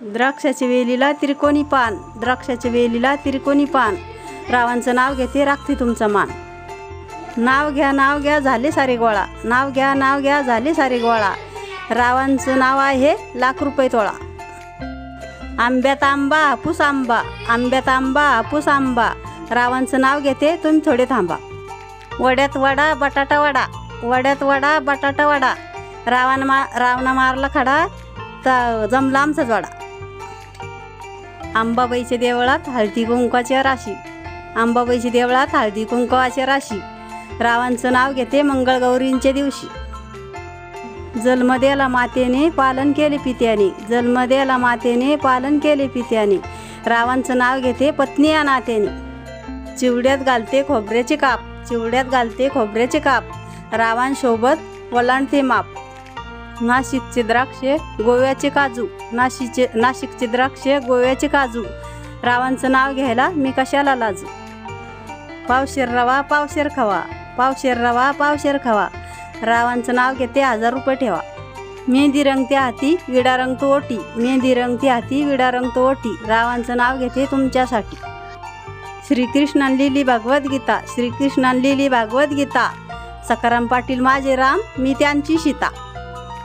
द्राक्षाच्या वेलीला त्रिकोणी पान द्राक्षाच्या वेलीला त्रिकोणी पान. रावांचं नाव घेते राखते तुमचा मान. नाव घ्या नाव घ्या झाले सारे गोळा. नाव घ्या नाव घ्या झाले सारे गोळा. रावांचं नाव आहे लाख रुपये तोळा. आंब्यात आंबा हापूस आंबा. आंब्यात आंबा हापूस आंबा. रावांचं नाव घेते तुम्ही थोडे थांबा. वड्यात वडा बटाटा वडा. वड्यात वडा बटाटा वडा. रावण मा रावणा मारला खडा तर जमला आमचाच वडा अंबाबाईच्या देवळात हळदी कुंकवाच्या राशी. अंबाबाईच्या देवळात हळदी कुंकवाच्या राशी. रावांचं नाव घेते मंगळगौरींच्या दिवशी. जन्मदेला मातेने पालन केले पित्याने. जन्मदेला मातेने पालन केले पित्याने. रावांचं नाव घेते पत्नी या नात्याने. चिवड्यात घालते खोबऱ्याचे काप. चिवड्यात घालते खोबऱ्याचे काप. रावांसोबत वलांडते माप. नाशिकचे द्राक्षे गोव्याचे काजू. नाशिकचे नाशिकचे द्राक्षे गोव्याचे काजू. रावांचं नाव घ्यायला मी कशाला लाजू? पावशेर रवा पावशेर खवा. पावशेर रवा पावशेर खवा. रावांचं नाव घेते हजार रुपये ठेवा. मेहंदी रंगते हाती विडा रंगतो ओटी. मेहंदी रंगते हाती विडा रंगतो ओटी. रावांचं नाव घेते तुमच्यासाठी. श्रीकृष्णान लिहिली भगवद्गीता. श्रीकृष्णान लिहिली भगवद्गीता. सकाराम पाटील माझे राम मी त्यांची सीता